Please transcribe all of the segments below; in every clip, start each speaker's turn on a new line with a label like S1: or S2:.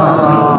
S1: আল্লাহু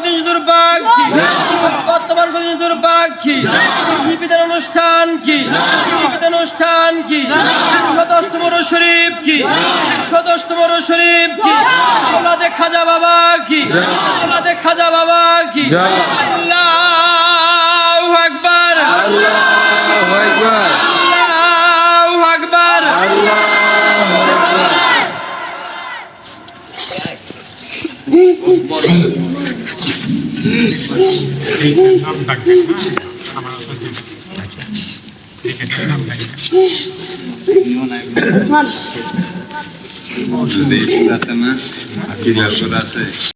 S1: গতি দুর্ভাগ কি? বর্তমান গতি দুর্ভাগ কি? বিপিদের অনুষ্ঠান কি? বিপিদের অনুষ্ঠান কি? দশ শরীফ কি? দশ শরীফ কি? ওনাদের খাজা বাবা কি? ওনাদের খাজা বাবা কি? আল্লাহু আকবার।
S2: আল্লাহু আকবার।
S1: আল্লাহু আকবার।
S3: নাম ডাকবেন হ্যাঁ নাম ডাকবেন
S2: ওষুধে আছে না আছে